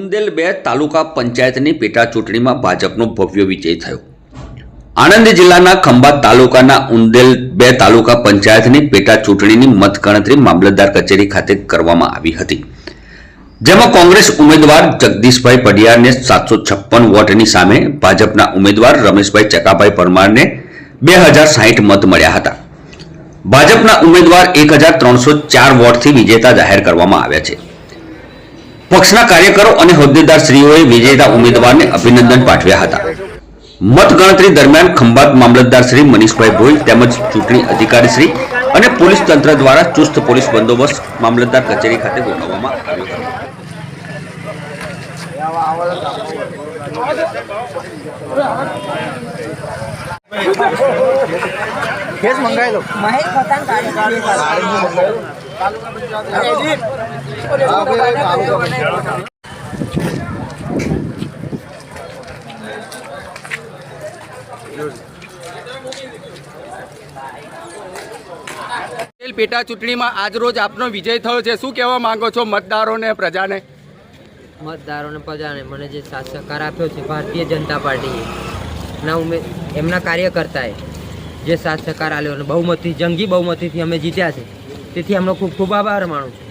ઉંદેલ બે તાલુકા પંચાયતની પેટા ચૂંટણીમાં ભાજપનો ભવ્ય વિજય થયો. આણંદ જિલ્લાના ખંભાત તાલુકાના ઉંદેલ બે તાલુકા પંચાયતની પેટા ચૂંટણીની મતગણતરી મામલતદાર કચેરી ખાતે કરવામાં આવી હતી. જેમાં કોંગ્રેસ ઉમેદવાર જગદીશભાઈ પડિયારને સાતસો છપ્પન વોટની સામે ભાજપના ઉમેદવાર રમેશભાઈ ચકાભાઈ પરમારને બે હજાર સાહીઠ મત મળ્યા હતા. ભાજપના ઉમેદવાર એક હજાર ત્રણસો ચાર વોટથી વિજેતા જાહેર કરવામાં આવ્યા છે. પક્ષના કાર્યકરો અને હોદ્દેદારશ્રીઓએ વિજેતા ઉમેદવારને અભિનંદન પાઠવ્યા હતા. મતગણતરી દરમિયાન ખંભાત મામલતદાર શ્રી મનીષભાઈ ભોઈ તેમજ ચૂંટણી અધિકારી શ્રી અને પોલીસ તંત્ર દ્વારા ચુસ્ત પોલીસ બંદોબસ્ત મામલતદાર કચેરી ખાતે ગોઠવવામાં આવ્યો હતો. કેસ મંગાવી લો. મહેશ પેટા ચૂંટણીમાં આજરોજ આપનો વિજય થયો છે. શું કહેવા માંગો છો મતદારોને, પ્રજાને? મતદારોને, પ્રજાને. મને જે સાથ આપ્યો છે ભારતીય જનતા પાર્ટીએ ના ઉમે, એમના કાર્યકર્તાએ જે સાથ આપ્યો અને બહુમતી, જંગી બહુમતીથી અમે જીત્યા છે. તેથી એમનો ખૂબ ખૂબ આભાર માનું છું.